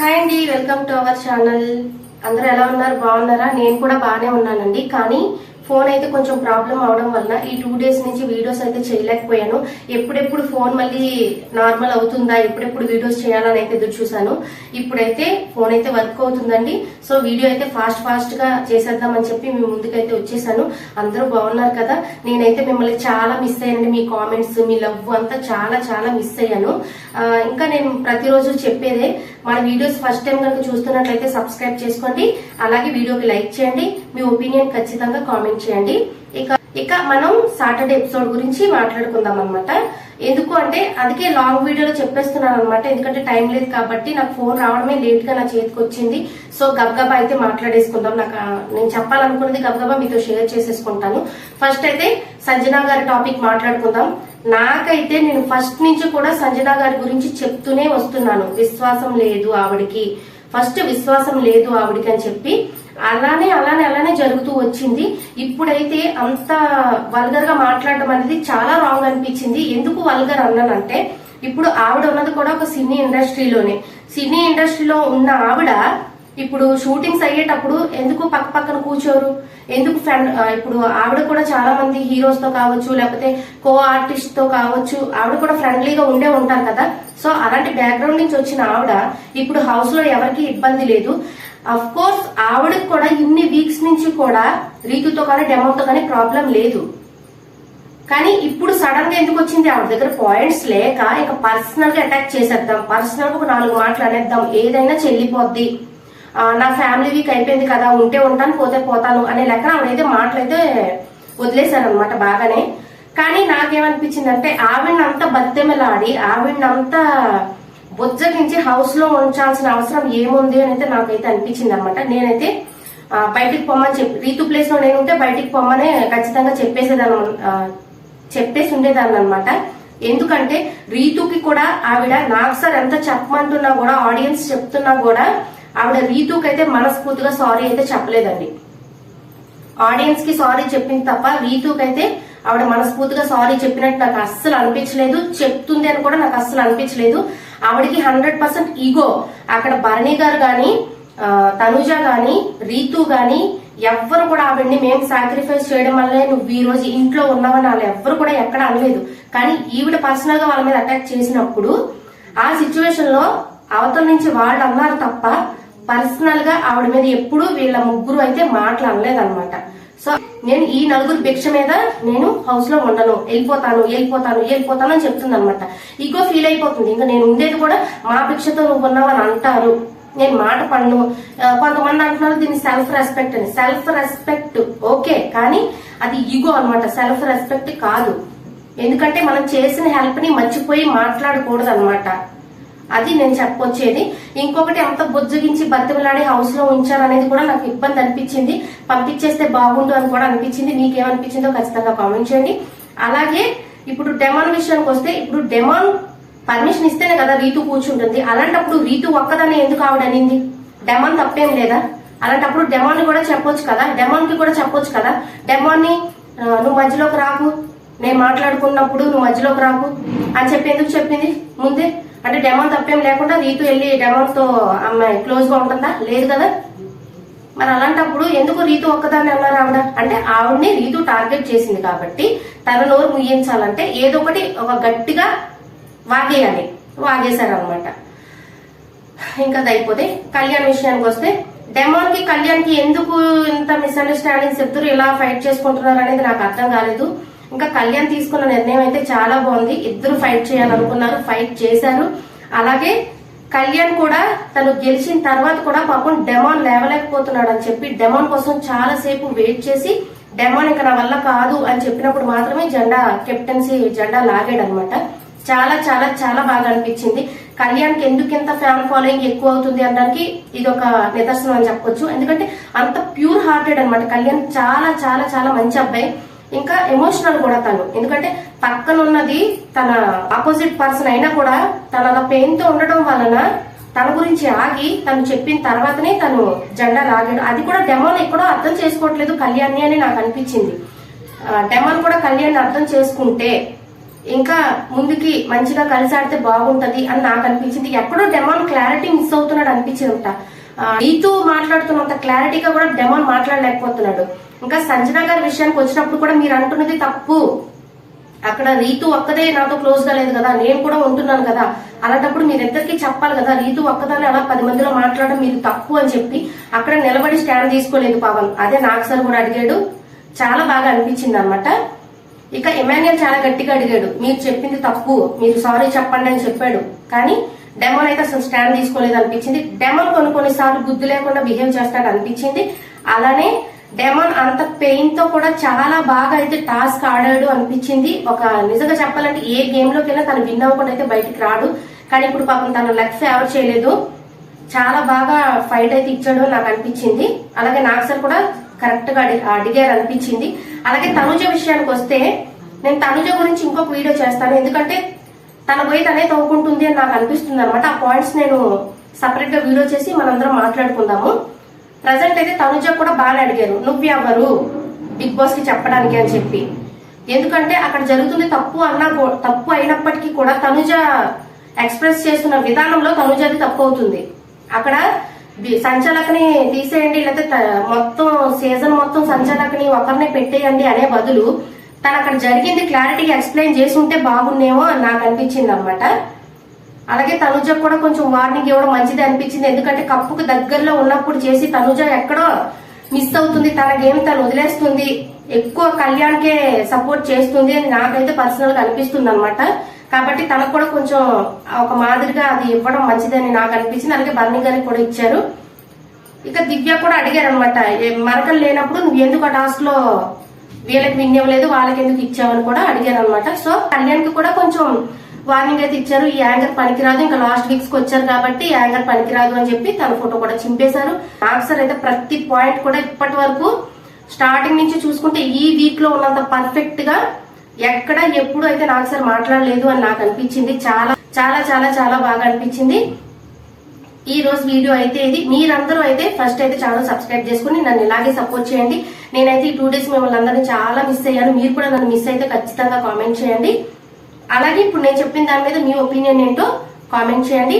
Hi అండి welcome to our channel. అందరూ ఎలా ఉన్నారు? బాగున్నారా? నేను కూడా బాగానే ఉన్నానండి. కానీ ఫోన్ అయితే కొంచెం ప్రాబ్లం అవడం వల్ల ఈ టూ డేస్ నుంచి వీడియోస్ అయితే చేయలేకపోయాను. ఎప్పుడెప్పుడు ఫోన్ మళ్ళీ నార్మల్ అవుతుందా? ఎప్పుడెప్పుడు వీడియోస్ చేయాలని అయితే ఎదురు చూశాను. ఇప్పుడైతే ఫోన్ అయితే వర్క్ అవుతుందండి. సో వీడియో అయితే ఫాస్ట్ ఫాస్ట్గా చేసేద్దామని చెప్పి మీ ముందుకైతే వచ్చేసాను. అందరూ బాగున్నారు కదా? నేనైతే మిమ్మల్ని చాలా మిస్ అయ్యానండి. మీ కామెంట్స్ మీ లవ్ అంతా చాలా చాలా మిస్ అయ్యాను. ఇంకా నేను ప్రతిరోజు చెప్పేదే మన వీడియోస్ ఫస్ట్ టైం కనుక చూస్తున్నట్లయితే సబ్స్క్రైబ్ చేసుకోండి. అలాగే వీడియోకి లైక్ చేయండి. మీ ఒపీనియన్ ఖచ్చితంగా కామెంట్ చేయండి. ఇక ఇక మనం సాటర్డే ఎపిసోడ్ గురించి మాట్లాడుకుందాం అనమాట ఎందుకు అంటే అందుకే లాంగ్ వీడియోలో చెప్పేస్తున్నాను అనమాట ఎందుకంటే టైం లేదు కాబట్టి నాకు ఫోన్ రావడమే లేట్గా నా చేతికి వచ్చింది. సో గబగబా అయితే మాట్లాడేసుకుందాం. నాకు నేను చెప్పాలనుకున్నది గబగబా మీతో షేర్ చేసేసుకుంటాను. ఫస్ట్ అయితే సంజనా గారి టాపిక్ మాట్లాడుకుందాం. నాకైతే నేను ఫస్ట్ నుంచి కూడా సంజనా గారి గురించి చెప్తూనే వస్తున్నాను. విశ్వాసం లేదు ఆవిడికి. ఫస్ట్ విశ్వాసం లేదు ఆవిడికి అని చెప్పి. అలానే అలానే అలానే జరుగుతూ వచ్చింది. ఇప్పుడైతే అంత వల్గర్గా మాట్లాడడం అనేది చాలా రాంగ్ అనిపించింది. ఎందుకు వల్గర్ అన్నానంటే ఇప్పుడు ఆవిడ ఉన్నది కూడా ఒక సినీ ఇండస్ట్రీలోనే. సినీ ఇండస్ట్రీలో ఉన్న ఆవిడ ఇప్పుడు షూటింగ్స్ అయ్యేటప్పుడు ఎందుకు పక్క పక్కన కూర్చోరు? ఎందుకు ఫ్రెండ్ ఇప్పుడు ఆవిడ కూడా చాలా మంది హీరోస్తో కావచ్చు లేకపోతే కో ఆర్టిస్ట్తో కావచ్చు ఆవిడ కూడా ఫ్రెండ్లీగా ఉండే ఉంటారు కదా. సో అలాంటి బ్యాక్గ్రౌండ్ నుంచి వచ్చిన ఆవిడ ఇప్పుడు హౌస్లో ఎవరికి ఇబ్బంది లేదు. అఫ్ కోర్స్ ఆవిడకి కూడా ఇన్ని వీక్స్ నుంచి కూడా రీతుతో కానీ డెమోతో కానీ ప్రాబ్లం లేదు. కానీ ఇప్పుడు సడన్గా ఎందుకు వచ్చింది? ఆవిడ దగ్గర పాయింట్స్ లేక ఇక పర్సనల్గా అటాక్ చేసేద్దాం. పర్సనల్గా ఒక నాలుగు మాటలు అనేద్దాం. ఏదైనా చెల్లిపోద్ది. నా ఫ్యామిలీ వీక్ అయిపోయింది కదా ఉంటే ఉంటాను పోతే పోతాను అనే లెక్క ఆవిడైతే మాటలైతే వదిలేశారనమాట బాగానే. కానీ నాకేమనిపించింది అంటే ఆవిడని అంత బద్దెమలాడి ఆవిడని అంత బుజ్జగించి హౌస్లో ఉంచాల్సిన అవసరం ఏముంది అని అయితే నాకైతే అనిపించింది అనమాట నేనైతే బయటికి పొమ్మని చెప్పి రీతు ప్లేస్లో నేను ఉంటే బయటికి పొమ్మనే ఖచ్చితంగా చెప్పేసేదాన్ని చెప్పేసి ఉండేదాన్ని అనమాట ఎందుకంటే రీతుకి కూడా ఆవిడ నాకు సార్ ఎంత చెప్పమంటున్నా కూడా ఆడియన్స్ చెప్తున్నా కూడా ఆవిడ రీతుకి అయితే మనస్ఫూర్తిగా సారీ అయితే చెప్పలేదండి. ఆడియన్స్కి సారీ చెప్పింది తప్ప రీతుకి అయితే ఆవిడ మనస్ఫూర్తిగా సారీ చెప్పినట్టు నాకు అస్సలు అనిపించలేదు. చెప్తుంది అని కూడా నాకు అస్సలు అనిపించలేదు. ఆవిడకి హండ్రెడ్ పర్సెంట్ ఈగో. అక్కడ భరణి గారు కానీ తనుజ గాని రీతు గాని ఎవ్వరు కూడా ఆవిడ్ని మేము సాక్రిఫైస్ చేయడం వల్లే నువ్వు ఈ రోజు ఇంట్లో ఉన్నావని వాళ్ళు ఎవ్వరు కూడా ఎక్కడ అనలేదు. కానీ ఈవిడ పర్సనల్గా వాళ్ళ మీద అటాక్ చేసినప్పుడు ఆ సిచ్యువేషన్లో అవతల నుంచి వాళ్ళు అన్నారు తప్ప పర్సనల్గా ఆవిడ మీద ఎప్పుడు వీళ్ళ ముగ్గురు అయితే మాట్లాడలేదన్నమాట. సో నేను ఈ నలుగురు భిక్ష మీద నేను హౌస్లో ఉండను. వెళ్ళిపోతాను వెళ్ళిపోతాను వెళ్ళిపోతాను అని చెప్తుంది అనమాట ఇగో ఫీల్ అయిపోతుంది. ఇంకా నేను ఉండేది కూడా మా భిక్షతో నువ్వు ఉన్నావని అంటారు. నేను మాట పడను. కొంతమంది అంటున్నారు దీన్ని సెల్ఫ్ రెస్పెక్ట్ అని. సెల్ఫ్ రెస్పెక్ట్ ఓకే కానీ అది ఈగో అన్నమాట. సెల్ఫ్ రెస్పెక్ట్ కాదు. ఎందుకంటే మనం చేసిన హెల్ప్ని మర్చిపోయి మాట్లాడకూడదు అనమాట అది నేను చెప్పొచ్చేది. ఇంకొకటి అంత బుజ్జగించి బతిమలాడి హౌస్లో ఉంచారనేది కూడా నాకు ఇబ్బంది అనిపించింది. పంపించేస్తే బాగుండు అని కూడా అనిపించింది. మీకేమనిపించిందో ఖచ్చితంగా కామెంట్ చేయండి. అలాగే ఇప్పుడు డెమాన్ విషయానికి వస్తే ఇప్పుడు డెమాన్ పర్మిషన్ ఇస్తేనే కదా రీతు కూర్చుంటుంది. అలాంటప్పుడు రీతు ఒక్కదాన్ని ఎందుకు ఆవిడ అనింది? డెమాన్ తప్పేం లేదా? అలాంటప్పుడు డెమాన్ కూడా చెప్పొచ్చు కదా? డెమాన్కి కూడా చెప్పొచ్చు కదా? డెమాన్ని నువ్వు మధ్యలోకి రాకు. నేను మాట్లాడుకున్నప్పుడు నువ్వు మధ్యలోకి రాకు అని చెప్పి ఎందుకు చెప్పింది ముందే? అంటే డెమాన్ తప్పేం లేకుండా రీతు వెళ్ళి డెమోన్తో అమ్మాయి క్లోజ్గా ఉంటుందా? లేదు కదా. మరి అలాంటప్పుడు ఎందుకు రీతు ఒక్కదాన్ని అన్నారు ఆవిడ? అంటే ఆవిడని రీతు టార్గెట్ చేసింది కాబట్టి తన నోరు ముయ్యించాలంటే ఏదో ఒకటి ఒక గట్టిగా వాగేయాలి. వాగేశారనమాట ఇంకా అది అయిపోతే కళ్యాణ్ విషయానికి వస్తే డెమాన్కి కళ్యాణ్కి ఎందుకు ఇంత మిస్అండర్స్టాండింగ్ చెప్తారు ఇలా ఫైట్ చేసుకుంటున్నారు అనేది నాకు అర్థం కాలేదు. ఇంకా కళ్యాణ్ తీసుకున్న నిర్ణయం అయితే చాలా బాగుంది. ఇద్దరు ఫైట్ చేయాలనుకున్నారు. ఫైట్ చేశారు. అలాగే కళ్యాణ్ కూడా తను గెలిచిన తర్వాత కూడా పాపం డెమాన్ లేవలేకపోతున్నాడు అని చెప్పి డెమాన్ కోసం చాలా సేపు వెయిట్ చేసి డెమాన్ ఇంకా నా వల్ల కాదు అని చెప్పినప్పుడు మాత్రమే జెండా కెప్టెన్సీ జెండా లాగాడు అనమాట చాలా చాలా చాలా బాగా అనిపించింది. కళ్యాణ్కి ఎందుకు ఇంత ఫ్యాన్ ఫాలోయింగ్ ఎక్కువ అవుతుంది అనడానికి ఇది ఒక నిదర్శనం అని చెప్పొచ్చు. ఎందుకంటే అంత ప్యూర్ హార్టెడ్ అనమాట కళ్యాణ్. చాలా చాలా చాలా మంచి అబ్బాయి. ఇంకా ఎమోషనల్ కూడా తను. ఎందుకంటే పక్కన ఉన్నది తన ఆపోజిట్ పర్సన్ అయినా కూడా తన అలా పెయిన్తో ఉండడం వలన తన గురించి ఆగి తను చెప్పిన తర్వాతనే తను జెండా లాగాడు. అది కూడా డెమోన్ ఎక్కడో అర్థం చేసుకోవట్లేదు కళ్యాణ్ని అని నాకు అనిపించింది. ఆ, డెమోన్ కూడా కళ్యాణ్ అర్థం చేసుకుంటే ఇంకా ముందుకి మంచిగా కలిసి ఆడితే బాగుంటది అని నాకు అనిపించింది. ఎక్కడో డెమాన్ క్లారిటీ మిస్ అవుతున్నాడు అనిపించింది అంట. రీతు మాట్లాడుతున్నంత క్లారిటీగా కూడా డెమాన్ మాట్లాడలేకపోతున్నాడు. ఇంకా సంజన గారి విషయానికి వచ్చినప్పుడు కూడా మీరు అంటున్నది తప్పు. అక్కడ రీతు ఒక్కదే నాతో క్లోజ్గా లేదు కదా నేను కూడా ఉంటున్నాను కదా. అలాంటప్పుడు మీరిద్దరికి చెప్పాలి కదా రీతు ఒక్కదాన్ని అలా పది మందిలో మాట్లాడడం మీరు తప్పు అని చెప్పి అక్కడ నిలబడి స్టాండ్ తీసుకోలేదు పవన్ అదే నాకు సార్ కూడా అడిగాడు. చాలా బాగా అనిపించింది అనమాట ఇక ఎమాన్యుయల్ చాలా గట్టిగా అడిగాడు. మీరు చెప్పింది తప్పు. మీరు సారీ చెప్పండి అని చెప్పాడు. కానీ డెమోన్ అయితే అసలు స్టాండ్ తీసుకోలేదు అనిపించింది. డెమోన్ కొన్ని కొన్నిసార్లు బుద్ధి లేకుండా బిహేవ్ చేస్తాడు అనిపించింది. అలానే డెమన్ అంత పెయిన్తో కూడా చాలా బాగా అయితే టాస్క్ ఆడాడు అనిపించింది. ఒక నిజంగా చెప్పాలంటే ఏ గేమ్ లోకైనా తను విన్ అవ్వకుండా అయితే బయటికి రాడు. కానీ ఇప్పుడు పాపం తను లక్ ఫేవర్ చేయలేదు. చాలా బాగా ఫైట్ అయితే ఇచ్చాడు అని నాకు అనిపించింది. అలాగే నాకు సార్ కూడా కరెక్ట్గా అడిగారు అనిపించింది. అలాగే తనుజ విషయానికి వస్తే నేను తనుజ గురించి ఇంకొక వీడియో చేస్తాను. ఎందుకంటే తన పోయి తనే తవ్వుకుంటుంది అని నాకు అనిపిస్తుంది అనమాట ఆ పాయింట్స్ నేను సపరేట్గా వీడియో చేసి మనందరం మాట్లాడుకుందాము. ప్రజెంట్ అయితే తనుజ కూడా బాగా అడిగారు. నువ్వెవరు? బిగ్ బాస్కి చెప్పడానికి అని చెప్పి. ఎందుకంటే అక్కడ జరుగుతుంది తప్పు అన్నా తప్పు అయినప్పటికీ కూడా తనుజ ఎక్స్ప్రెస్ చేస్తున్న విధానంలో తనుజది తప్పు అవుతుంది అక్కడ బి- సంచాలకని తీసేయండి లేకపోతే మొత్తం సీజన్ మొత్తం సంచాలకని ఒకరినే పెట్టేయండి అనే బదులు తను అక్కడ జరిగింది క్లారిటీగా ఎక్స్ప్లెయిన్ చేసి ఉంటే బాగున్నేమో నాకు అనిపించింది అనమాట అలాగే తనుజ కూడా కొంచెం వార్నింగ్ ఇవ్వడం మంచిది అనిపించింది. ఎందుకంటే కప్పుకు దగ్గరలో ఉన్నప్పుడు చేసి తనుజ ఎక్కడో మిస్ అవుతుంది. తన గేమ్ తను వదిలేస్తుంది. ఎక్కువ కళ్యాణ్కే సపోర్ట్ చేస్తుంది అని నాకైతే పర్సనల్గా అనిపిస్తుంది అనమాట కాబట్టి తనకు కూడా కొంచెం ఒక మాదిరిగా అది ఇవ్వడం మంచిదని నాకు అనిపించింది. అలాగే బర్ణి గారికి కూడా ఇచ్చారు. ఇక దివ్య కూడా అడిగారు అనమాట మరకలు లేనప్పుడు నువ్వు ఎందుకు ఆ టాస్క్లో వీళ్ళకి విన్ ఇవ్వలేదు? వాళ్ళకి ఎందుకు ఇచ్చావని కూడా అడిగారు అనమాట సో కళ్యాణ్కి కూడా కొంచెం వార్నింగ్ అయితే ఇచ్చారు. ఈ యాంగర్ పనికిరాదు. ఇంకా లాస్ట్ వీక్స్కి వచ్చారు కాబట్టి ఈ యాంగర్ పనికిరాదు అని చెప్పి తన ఫోటో కూడా చింపేశారు. ఆఫీసర్ అయితే ప్రతి పాయింట్ కూడా ఇప్పటి వరకు స్టార్టింగ్ నుంచి చూసుకుంటే ఈ వీక్లో ఉన్నంత పర్ఫెక్ట్గా ఎక్కడ ఎప్పుడు అయితే నాకు సార్ మాట్లాడలేదు అని నాకు అనిపించింది. చాలా చాలా చాలా చాలా బాగా అనిపించింది. ఈ రోజు వీడియో అయితే ఇది. మీరందరూ అయితే ఫస్ట్ అయితే ఛానల్ సబ్స్క్రైబ్ చేసుకుని నన్ను ఇలాగే సపోర్ట్ చేయండి. నేనైతే ఈ టూ డేస్ మిమ్మల్ని అందరినీ చాలా మిస్ అయ్యాను. మీరు కూడా నన్ను మిస్ అయితే ఖచ్చితంగా కామెంట్ చేయండి. అలాగే ఇప్పుడు నేను చెప్పిన దాని మీద మీ ఒపీనియన్ ఏంటో కామెంట్ చేయండి.